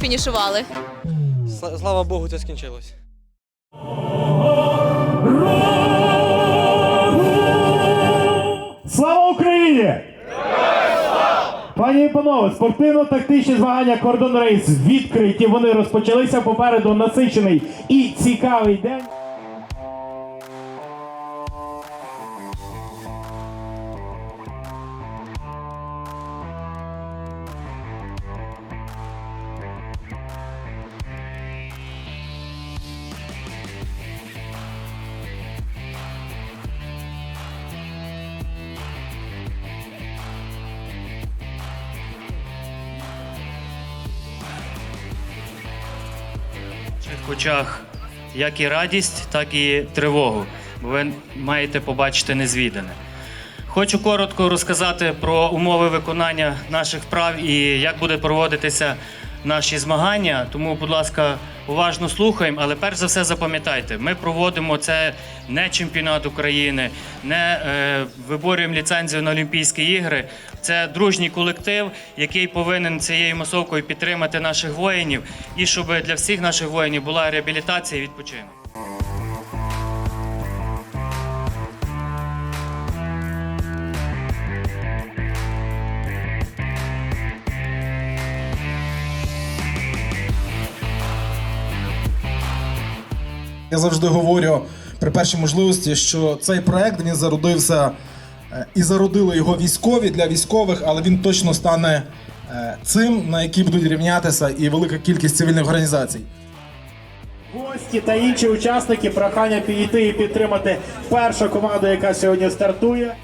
фінішували? Слава Богу, це скінчилось. Слава Україні! Пані і панове, спортивно-тактичні змагання Кордон Рейс відкриті. Вони розпочалися попереду насичений і цікавий день. Ваших очах як і радість, так і тривогу, бо ви маєте побачити незвідане. Хочу коротко розказати про умови виконання наших прав і як буде проводитися наші змагання. Тому, будь ласка, уважно слухаємо. Але перш за все запам'ятайте, ми проводимо це не чемпіонат України, не е, виборюємо ліцензію на Олімпійські ігри. Це дружній колектив, який повинен цією масовкою підтримати наших воїнів, і щоб для всіх наших воїнів була реабілітація і відпочинок. Я завжди говорю при першій можливості, що цей проект він зародився е, і зародили його військові для військових, але він точно стане е, цим, на який будуть рівнятися і велика кількість цивільних організацій. Гості та інші учасники прохання підійти і підтримати першу команду, яка сьогодні стартує.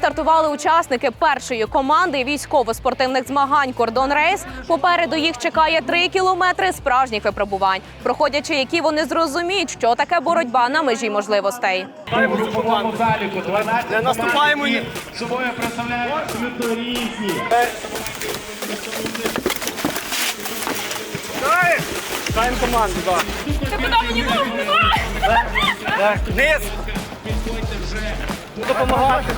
Стартували учасники першої команди військово-спортивних змагань Кордон Рейс. Попереду їх чекає три кілометри справжніх випробувань, проходячи які вони зрозуміють, що таке боротьба на межі можливостей. В заліку 12 Не наступаємо, які собою представляють абсолютно різні. Ставимо команду, так. Так, Низ! Допомагати.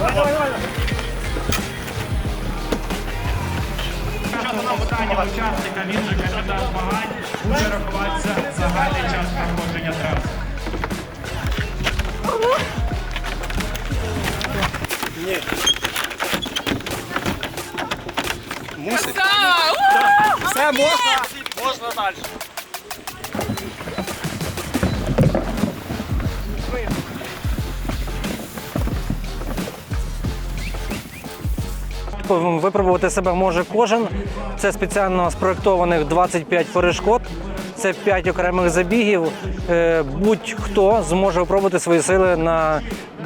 Час питання учасника, він же капітан змагань, буде рахуватися загальний час проходження траси. Мусить. Все, можна. Можна далі. Випробувати себе може кожен. Це спеціально спроєктованих 25 перешкод. Це 5 окремих забігів. Е, Будь-хто зможе випробувати свої сили на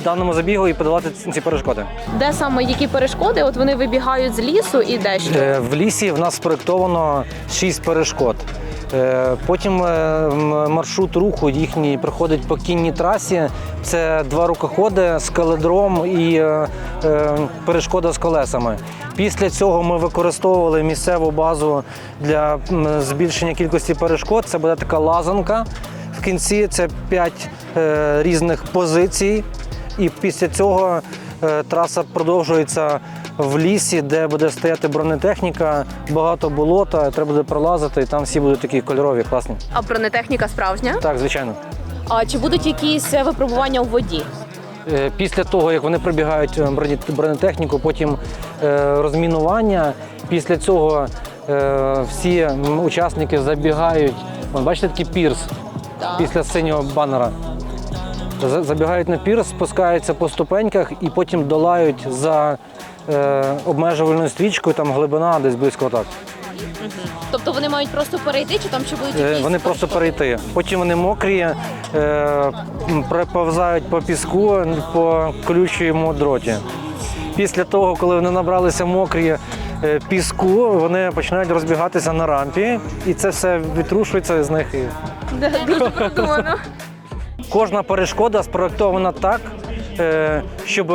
даному забігу і подолати ці перешкоди. Де саме які перешкоди? От вони вибігають з лісу і де що? Е, В лісі в нас спроєктовано 6 перешкод. Е, Потім е, маршрут руху їхній проходить по кінній трасі. Це два рукоходи, скаледром і е, перешкода з колесами. Після цього ми використовували місцеву базу для збільшення кількості перешкод. Це буде така лазанка. В кінці це 5 різних позицій. І після цього траса продовжується в лісі, де буде стояти бронетехніка, багато болота, треба буде пролазити, і там всі будуть такі кольорові, класні. А бронетехніка справжня? Так, звичайно. А чи будуть якісь е, випробування у воді? Е, Після того, як вони пробігають е, броні- бронетехніку, потім е, розмінування. Після цього е, всі м, учасники забігають. Вон, бачите такий пірс після синього банера. За- Забігають на пірс, спускаються по ступеньках і потім долають за обмежувальною стрічкою, там глибина десь близько так. Тобто вони мають просто перейти, чи там чи будуть Е, якісь Вони просто перейти. Потім вони мокрі, е, м, проповзають по піску по колючому дроті. Після того, коли вони набралися мокрі е, піску, вони починають розбігатися на рампі, і це все відтрушується з них. Дуже продумано. Кожна перешкода спроектована так, е, щоб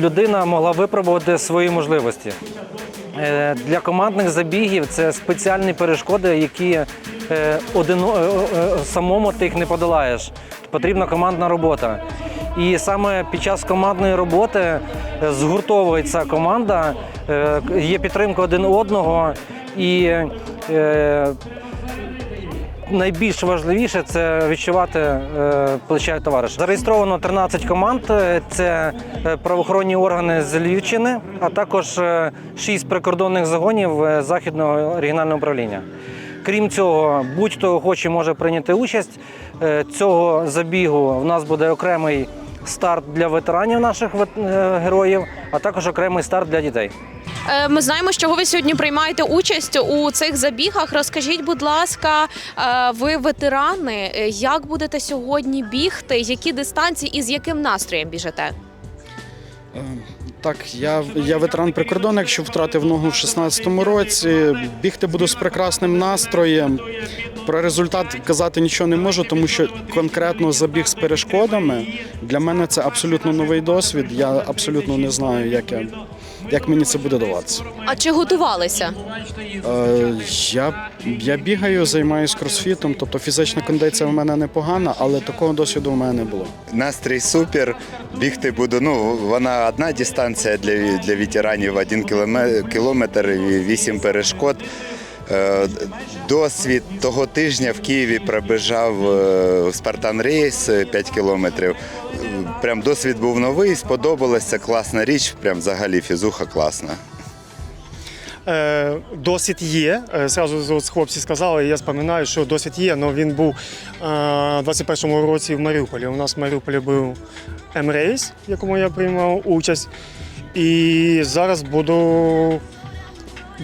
людина могла випробувати свої можливості. Е, Для командних забігів це спеціальні перешкоди, які е, е, е, самому ти їх не подолаєш. Потрібна командна робота. І саме під час командної роботи е, згуртовується команда, е, є підтримка один одного і е, найбільш важливіше це відчувати е, плече товариша. Зареєстровано 13 команд. Е, Це е, правоохоронні органи з Львівщини, а також 6 прикордонних загонів західного регіонального управління. Крім цього, будь-хто охоче може прийняти участь. Цього забігу в нас буде окремий старт для ветеранів наших героїв, а також окремий старт для дітей. Е, Ми знаємо, що ви сьогодні приймаєте участь у цих забігах. Розкажіть, будь ласка, е, ви ветерани, е, як будете сьогодні бігти? Які дистанції і з яким настроєм біжите? Так, я, я ветеран прикордонник, що втратив ногу в 16-му році. Бігти буду з прекрасним настроєм. Про результат казати нічого не можу, тому що конкретно забіг з перешкодами для мене це абсолютно новий досвід. Я абсолютно не знаю, як, я, як мені це буде даватися. А чи готувалися? Е, я, я бігаю, займаюся кросфітом, тобто фізична кондиція в мене непогана, але такого досвіду в мене не було. Настрій супер. Бігти буду. Ну, вона одна дистанція для, для ветеранів, один кіломе- кілометр і вісім перешкод. Е, Досвід того тижня в Києві пробіжав е, Спартан Рейс 5 кілометрів. Е, Прям досвід був новий, сподобалось, це класна річ, прям взагалі фізуха класна. Е, досвід є. Е, Зразу з хлопці сказали, я споминаю, що досвід є, але він був е, у 21-му році в Маріуполі. У нас в Маріуполі був М-рейс, в якому я приймав участь. І зараз буду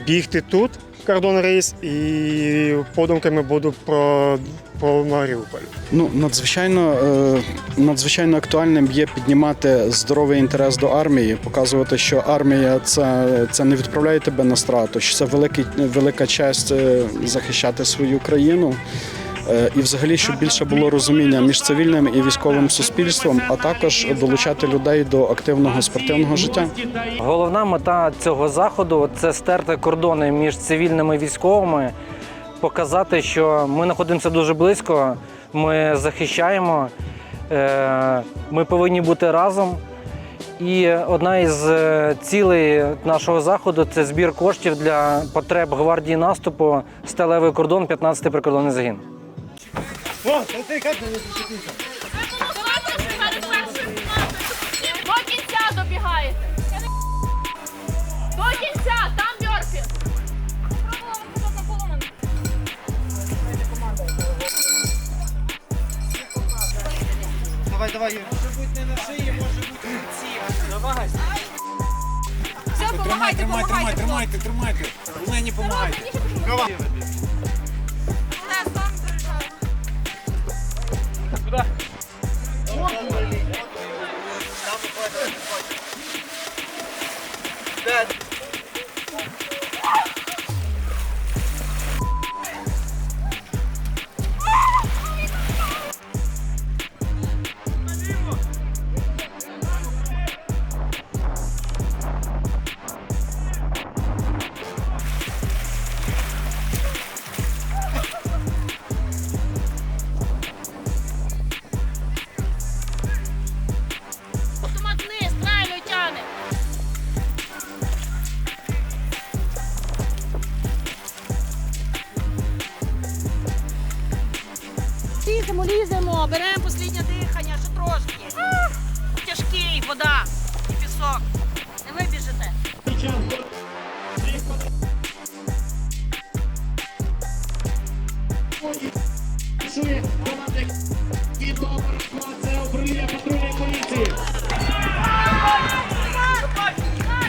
бігти тут, кордон рейс, і подумками буду про, про Маріуполь. Ну, надзвичайно, е, надзвичайно актуальним є піднімати здоровий інтерес до армії, показувати, що армія це, це не відправляє тебе на страту, що це великий, велика честь е, захищати свою країну. Е, І взагалі, щоб більше було розуміння між цивільним і військовим суспільством, а також долучати людей до активного спортивного життя. Головна мета цього заходу це стерти кордони між цивільними і військовими, показати, що ми знаходимося дуже близько, ми захищаємо, е, ми повинні бути разом. І одна із е, цілей нашого заходу це збір коштів для потреб гвардії наступу сталевий кордон, 15-й прикордонний загін. До кінця добігаєте. До кінця, там берки. Давай, давай, може бути не на сині, може Мьорфі. Все, помагайте, помагайте. Тримайте, тримайте. Мені помагайте. Автомат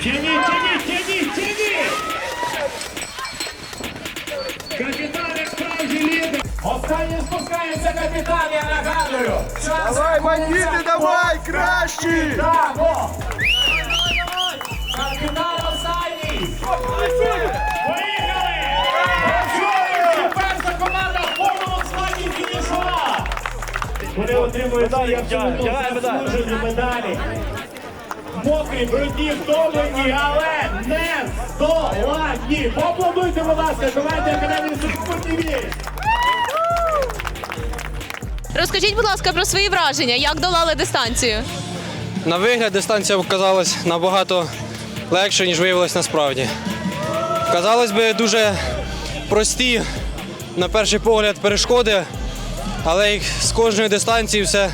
Тяніть, тяніть, тяніть, тяніть! Капітан як справжній лідер! Останнє спускається капітан, я нагадую! Давай, бандити, давай, кращі! Браво! Капітан останній! Вони отримують абсолютно заслужені медалі. Мокрі, брудні, втомлені, але не здолані. Поаплодуйте, будь ласка, команді Академії Сухопутні. Розкажіть, будь ласка, про свої враження, як долали дистанцію? На вигляд дистанція показалась набагато легше, ніж виявилось насправді. Казалось би, дуже прості на перший погляд перешкоди, але їх з кожної дистанції все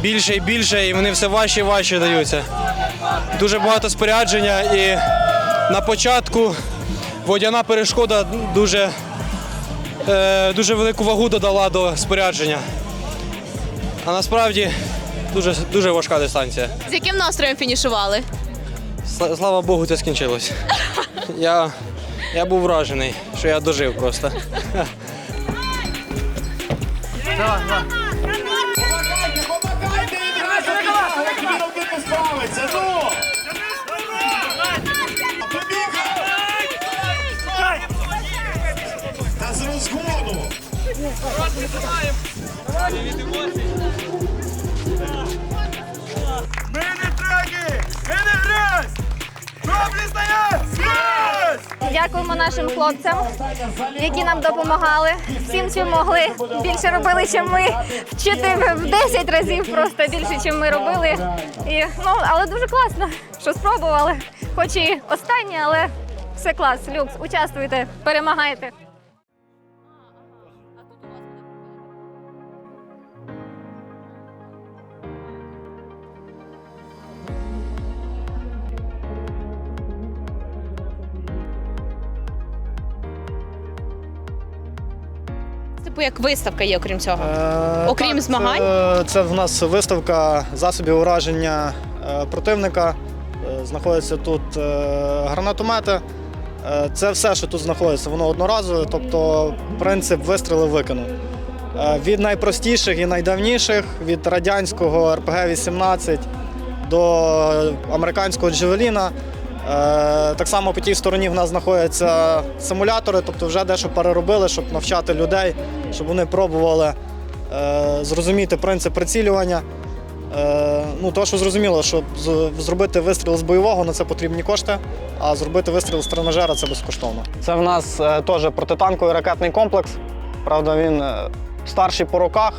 більше і більше, і вони все важче і важче даються. Дуже багато спорядження і на початку водяна перешкода дуже, е, дуже велику вагу додала до спорядження. А насправді дуже, дуже важка дистанція. З яким настроєм фінішували? Слава Богу, це скінчилось. Я, я був вражений, що я дожив просто. Помагайте, помагайте! Ми не траги! Ми не грязь! Дякуємо нашим хлопцям, які нам допомагали. Всім, чим могли. Більше робили, ніж ми. Вчити в 10 разів просто більше, ніж ми робили. І, ну, але дуже класно, що спробували. Хоч і останнє, але все клас, люкс. Участвуйте, перемагайте. Як виставка є, окрім цього. Е, Окрім так, змагань? Це, це в нас виставка засобів ураження е, противника. Е, Знаходяться тут е, гранатомети. Е, Це все, що тут знаходиться, воно одноразове, тобто принцип вистріли викинув. Е, Від найпростіших і найдавніших, від радянського РПГ-18 до американського Джевеліна. Е, Так само по тій стороні в нас знаходяться симулятори, тобто вже дещо переробили, щоб навчати людей, щоб вони пробували е, зрозуміти принцип прицілювання. Е, Ну, то, що зрозуміло, щоб зробити вистріл з бойового, на це потрібні кошти, а зробити вистріл з тренажера це безкоштовно. Це в нас теж протитанковий ракетний комплекс. Правда, він старший по роках.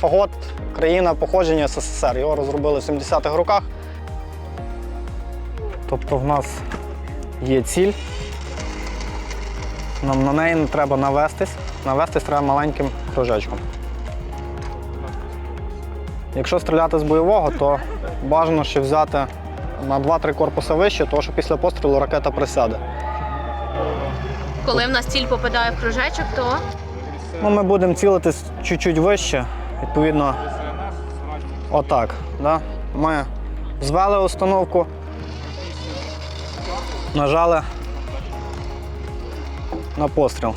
Фагот, країна походження СССР. Його розробили в 70-х роках. Тобто в нас є ціль. Нам на неї не треба навестись. Навестись треба маленьким кружечком. Якщо стріляти з бойового, то бажано ще взяти на 2-3 корпуси вище, тому що після пострілу ракета присяде. Коли в нас ціль попадає в кружечок, то Ну, ми будемо цілитись чуть-чуть вище, відповідно, отак. Да? Ми звели установку, нажали на постріл.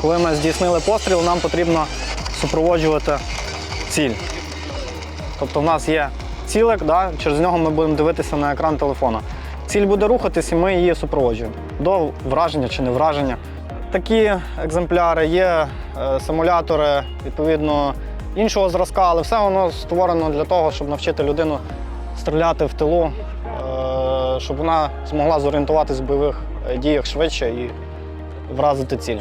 Коли ми здійснили постріл, нам потрібно супроводжувати ціль. Тобто в нас є цілик, да? через нього ми будемо дивитися на екран телефона. Ціль буде рухатись, і ми її супроводжуємо до враження чи не враження. Такі екземпляри є, е, симулятори, відповідно, іншого зразка, але все воно створено для того, щоб навчити людину стріляти в тилу, е, щоб вона змогла зорієнтуватись в бойових е, діях швидше і вразити ціль.